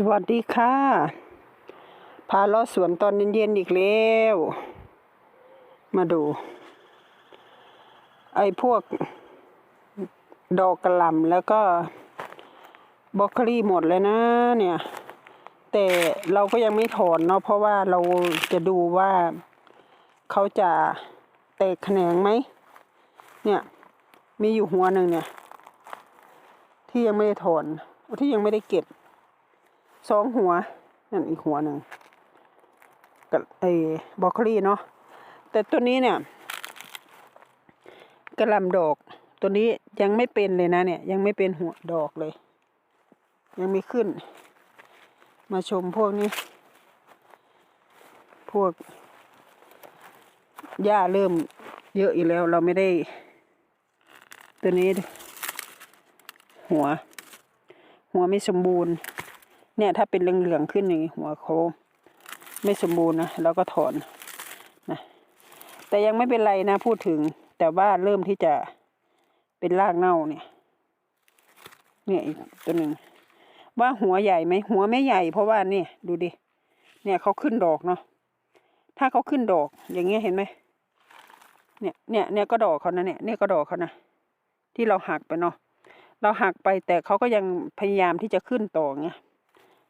สวัสดีค่ะ พาเลาะสวนตอนเย็นๆอีกแล้ว มาดู ไอ้พวก ดอกกระหล่ำแล้วก็บรอกโคลีหมดเลยนะเนี่ย แต่เราก็ยังไม่ถอนเนาะเพราะว่าเราจะดูว่าเขาจะแตกแขนงไหม เนี่ย มีอยู่หัวหนึ่งเนี่ย ที่ยังไม่ได้ถอนที่ยังไม่ได้เก็บ สองหัวนั่นอีกหัวหนึ่งกับไอ้บรอกโคลีเนาะแต่ตัวนี้เนี่ยกระลำดอก ตัวนี้ยังไม่เป็นเลยนะเนี่ย ยังไม่เป็นหัวดอกเลย ยังไม่ขึ้น มาชมพวกนี้ พวกหญ้าเริ่มเยอะอีกแล้ว เราไม่ได้ ตัวนี้ หัว หัวไม่สมบูรณ์ เนี่ยถ้าเป็นเหลืองๆขึ้นอย่างนี้หัวเขาไม่สมบูรณ์นะเราก็ถอนนะแต่ยังไม่เป็นไรนะพูดถึง แต่ว่าเริ่มที่จะเป็นรากเน่าเนี่ย เนี่ยอีกตัวหนึ่งว่าหัวใหญ่ไหมหัวไม่ใหญ่ เพราะว่านี่ดูดิเนี่ยเขาขึ้นดอกเนาะถ้าเขาขึ้นดอกอย่างเงี้ยเห็นไหมเนี่ยเนี่ยเนี่ยก็ดอกเขานะเนี่ยเนี่ยก็ดอกเขานะที่เราหักไปเนาะเราหักไปแต่เขาก็ยังพยายามที่จะขึ้นต่อไง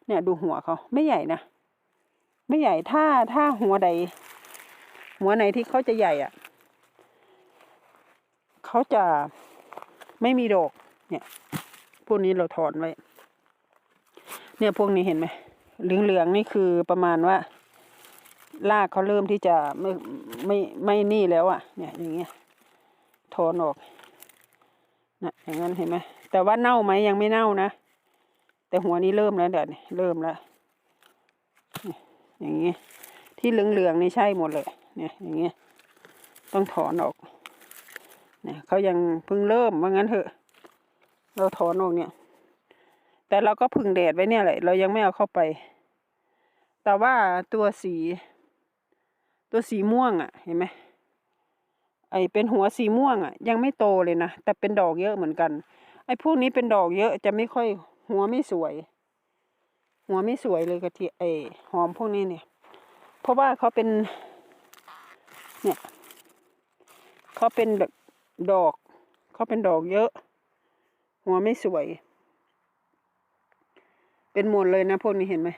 เนี่ยดูหัวเขาไม่ใหญ่นะ ไม่ใหญ่ถ้าถ้าหัวใด หัวไหนที่เขาจะใหญ่อะ่ะเขาจะไม่มีดอก เนี่ย พวกนี้เราถอนไว้ เนี่ยพวกนี้เห็นไหมเหลืองๆนี่คือประมาณว่า รากเขาเริ่มที่จะไม่ไม่ไม่นี่แล้วอะ่ะ เนี่ย อย่างเงี้ยถอนออกนะอย่างนั้นเห็นไหมแต่ว่าเน่าไหมยังไม่เน่านะ แต่หัวนี้เริ่มแล้วเดี๋ยวเริ่มแล้วอย่างเงี้ยที่เหลืองๆนี่ใช่หมดเลย เนี่ย อย่างเงี้ยต้องถอนออก เนี่ยเขายังเพิ่งเริ่มว่างั้นเถอะ เราถอนออกเนี่ย แต่เราก็พึ่งแดดไว้เนี่ยแหละ เรายังไม่เอาเข้าไป แต่ว่าตัวสี ตัวสีม่วงอะ เห็นไหมไอเป็นหัวสีม่วงอะ ยังไม่โตเลยนะแต่เป็นดอกเยอะเหมือนกัน ไอพวกนี้เป็นดอกเยอะจะไม่ค่อย หัวไม่สวย หัวไม่สวยเลยกระเทียไอหอมพวกนี้เนี่ย เพราะว่าเขาเป็น เนี่ยเขาเป็นแบบดอกเขาเป็นดอกเยอะ หัวไม่สวย เป็นหมดเลยนะพวกนี้เห็นไหม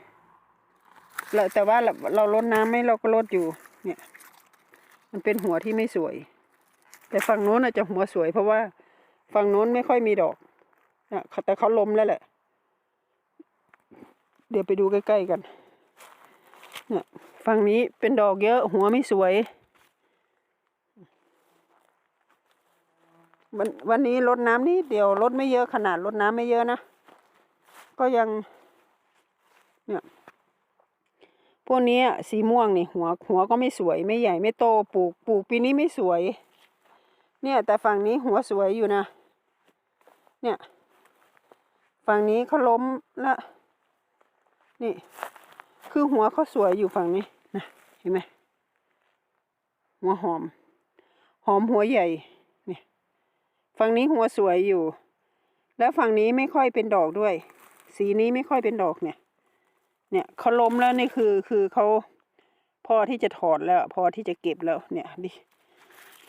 แล้วแต่ว่าเราเราลดน้ำไหมเราก็ลดอยู่ เนี่ย มันเป็นหัวที่ไม่สวย แต่ฝั่งโน้นอาจจะหัวสวยเพราะว่าฝั่งโน้นไม่ค่อยมีดอกเนี่ยแต่เขาล้มแล้วแหละ เดี๋ยวไปดูใกล้ๆกันเนี่ยฝั่งนี้เป็นดอกเยอะหัวไม่สวย วันวันนี้ลดน้ำนิดเดี๋ยวลดไม่เยอะขนาดลดน้ำไม่เยอะนะ ก็ยังเนี่ยพวกนี้สีม่วงนี่หัวหัวก็ไม่สวยไม่ใหญ่ไม่โตปลูกปลูกปีนี้ไม่สวย เนี่ยแต่ฝั่งนี้หัวสวยอยู่นะ เนี่ย ฝั่งนี้เขาล้มละ นี่ คือหัวเขาสวยอยู่ฝั่งนี้นะเห็นไหมหัวหอม หอมหัวใหญ่นี่ฝั่งนี้หัวสวยอยู่ แล้วฝั่งนี้ไม่ค่อยเป็นดอกด้วย สีนี้ไม่ค่อยเป็นดอกเนี่ย เนี่ยเขาล้มแล้วนี่คือคือเขาพอที่จะถอดแล้ว พอที่จะเก็บแล้ว เนี่ยดิ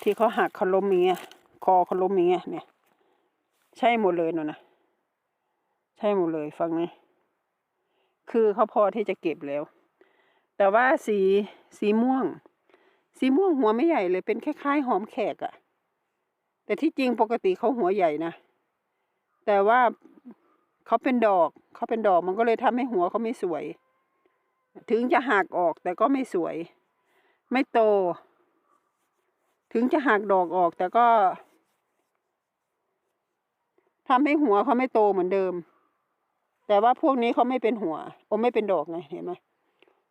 ที่เขาหักเขาล้มอย่างเงี้ยคอเขาล้มอย่างเงี้ยเนี่ย ใช่หมดเลยหนูนะใช่หมดเลยฝั่งนี้ คือเขาพอที่จะเก็บแล้ว แต่ว่าสีสีม่วง สีม่วงหัวไม่ใหญ่เลยเป็นคล้ายๆหอมแขกอะแต่ที่จริงปกติเขาหัวใหญ่นะ แต่ว่าเขาเป็นดอกเขาเป็นดอกมันก็เลยทำให้หัวเขาไม่สวย ถึงจะหักออกแต่ก็ไม่สวย ไม่โต ถึงจะหักดอกออกแต่ก็ทำให้หัวเขาไม่โตเหมือนเดิม แต่ว่าพวกนี้เขาไม่เป็นหัวโอไม่เป็นดอกไงเห็นไหม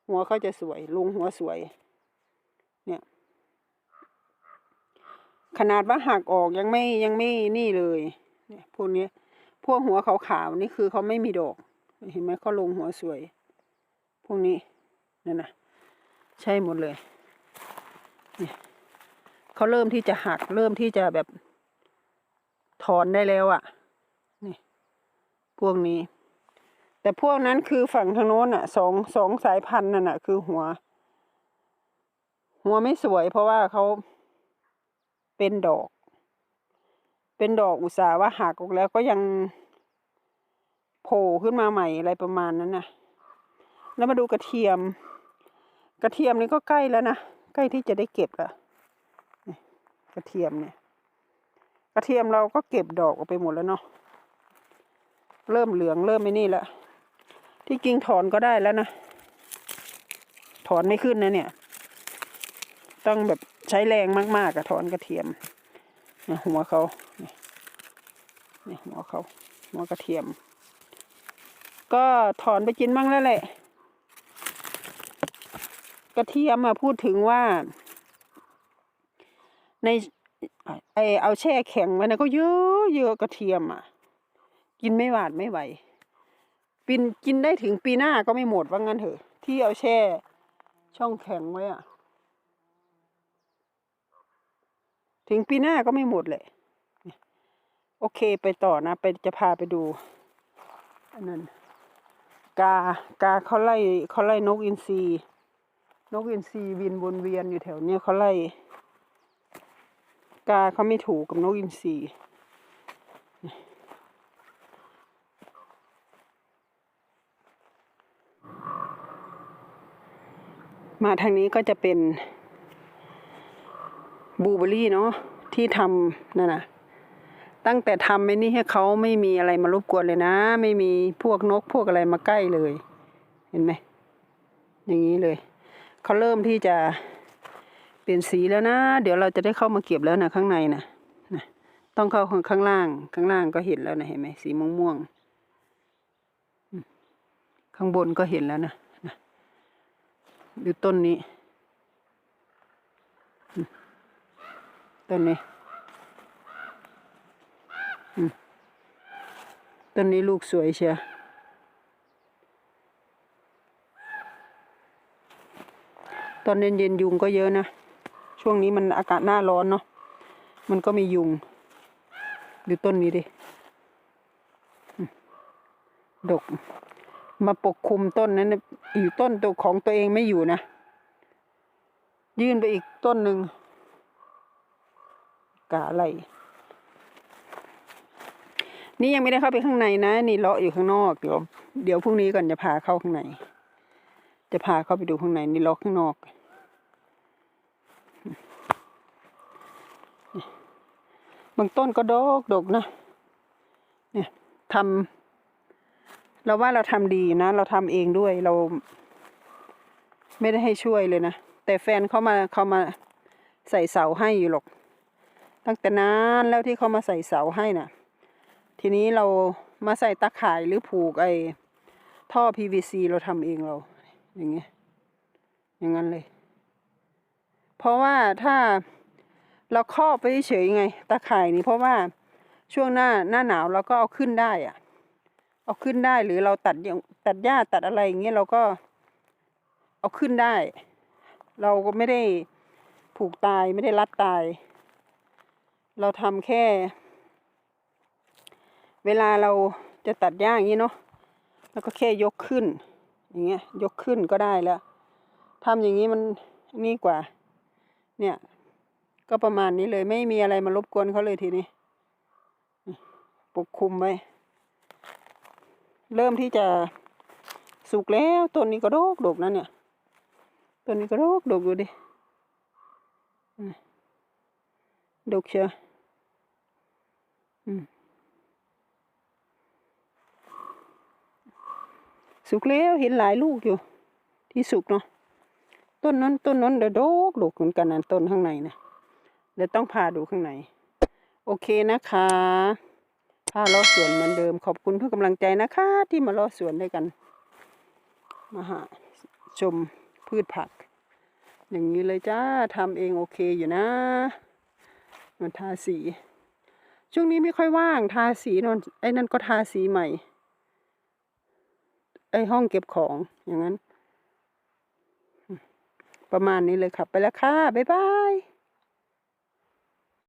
หัวเขาจะสวยลุงหัวสวย เนี่ย ขนาดว่าหักออกยังไม่ยังไม่นี่เลย เนี่ย พวกนี้พวกหัวขาวๆนี่คือเขาไม่มีดอก เห็นไหมเขาลงหัวสวย พวกนี้นั่นนะใช่หมดเลยเนี่ยเขาเริ่มที่จะหักเริ่มที่จะแบบถอนได้แล้วอะ่ะ นี่ พวกนี้ แต่พวกนั้นคือฝั่งทางโน้นอะสองสองสายพันธุ์นั่นอะ คือหัว หัวไม่สวย เพราะว่าเขาเป็นดอก เป็นดอกอุตสาห์ว่าหักออกแล้วก็ยังโผล่ขึ้นมาใหม่อะไรประมาณนั้นน่ะแล้วมาดูกระเทียม กระเทียมนี่ก็ใกล้แล้วนะ ใกล้ที่จะได้เก็บล้วนี่กระเทียมเนี่ย กระเทียมเราก็เก็บดอกออกไปหมดแล้วเนาะ เริ่มเหลืองเริ่มไม่นี่แล้ว ที่กิ่งถอนก็ได้แล้วนะ ถอนไม่ขึ้นนะเนี่ย ต้องแบบใช้แรงมากๆอะถอนกระเทียมนี่ยหัวเขาเนี่ยหัวเขาหัวกระเทียม ก็ถอนไปกินบ้างแล้วแหละ กระเทียมอะพูดถึงว่า ในไอเอาแช่แข็งไว้นะก็เยอะเยอะกระเทียมอะกินไม่หวาดไม่ไหว ปินกินได้ถึงปีหน้าก็ไม่หมดว่างั้นเถอะ ที่เอาแช่ ช่องแข็งไว้อะถึงปีหน้าก็ไม่หมดแหละ โอเคไปต่อนะ ไปจะพาไปดูอันนั้นกากาเขาไล่เขาไล่นกอินทรีนกอินทรีบินวนเวียนอยู่แถวเนี้ยเขาไล่กาเขาไม่ถูกกับนกอินทรี มาทางนี้ก็จะเป็นบูเบอรี่เนาะที่ทำนั่นนะตั้งแต่ทำไอ้นี่ให้เขาไม่มีอะไรมารบกวนเลยนะ ไม่มีพวกนกพวกอะไรมาใกล้เลย เห็นไหมอย่างนี้เลยเขาเริ่มที่จะเปลี่ยนสีแล้วนะ เดี๋ยวเราจะได้เข้ามาเก็บแล้วนะข้างในนะนะต้องเข้าข้างล่าง ข้างล่างก็เห็นแล้วนะเห็นไหมสีม่วงม่วงๆข้างบนก็เห็นแล้วนะ ดูต้นนี้ ต้นนี้ต้นนี้ลูกสวยเชียวตอนเย็นๆยุงก็เยอะนะ ช่วงนี้มันอากาศหน้าร้อนเนาะ มันก็มียุง ดูต้นนี้ดิอืมดก มาปกคลุมต้นนั้นอยู่ต้นตัวของตัวเองไม่อยู่นะ ยื่นไปอีกต้นหนึ่งกาอะไรนี่ยังไม่ได้เข้าไปข้างในนะ นี่เลาะอยู่ข้างนอกเดี๋ยวเดี๋ยวพรุ่งนี้ก่อนจะพาเข้าข้างใน จะพาเข้าไปดูข้างในนี่ล็อกข้างนอก บางต้นก็ดกดกนะ เนี่ยทำ เราว่าเราทำดีนะ เราทำเองด้วยเรา ไม่ได้ให้ช่วยเลยนะ แต่แฟนเขามาเขามาใส่เสาให้อยู่หรอก ตั้งแต่นานแล้วที่เขามาใส่เสาให้น่ะ ทีนี้เรามาใส่ตะข่ายหรือผูกไอ้ท่อ PVC เราทำเองเรา อย่างเงี้ยอย่างนั้นเลย เพราะว่าถ้าเราครอบไปเฉยไง ตะข่ายนี่เพราะว่าช่วงหน้าหน้าหนาวเราก็เอาขึ้นได้อะ เอาขึ้นได้หรือเราตัดอย่างตัดหญ้าตัดอะไรอย่างเงี้ยเราก็ เอาขึ้นได้ เราก็ไม่ได้ผูกตายไม่ได้รัดตาย เราทำแค่ เวลาเราจะตัดหญ้าอย่างนี้เนาะแล้วก็แค่ยกขึ้น อย่างเงี้ย ยกขึ้นก็ได้แล้วทำอย่างนี้มันนี่กว่า เนี่ย ก็ประมาณนี้เลยไม่มีอะไรมารบกวนเขาเลยทีนี้ปกคลุมไว้ เริ่มที่จะสุกแล้วต้นนี้ก็โดกดกนะเนี่ยต้นนี้ก็โดกดกดูดิอืมดกเชียวสุกแล้วเห็นหลายลูกอยู่ ที่สุกเนาะต้นนั้นต้นนั้นเดี๋ยวโดกดกเหมือนกันนะต้นข้างในนะเดี๋ยวต้องพาดูข้างใน โอเคนะคะ พาล้อสวนเหมือนเดิม ขอบคุณทุกกำลังใจนะคะ ที่มาล้อสวนด้วยกัน มาหาชมพืชผัก อย่างนี้เลยจ้าทำเองโอเคอยู่นะมันทาสี ช่วงนี้ไม่ค่อยว่าง ทาสีนอนไอ้นั่นก็ทาสีใหม่ ไอห้องเก็บของอย่างนั้น ประมาณนี้เลยครับไปแล้วค่ะ บ๊ายบาย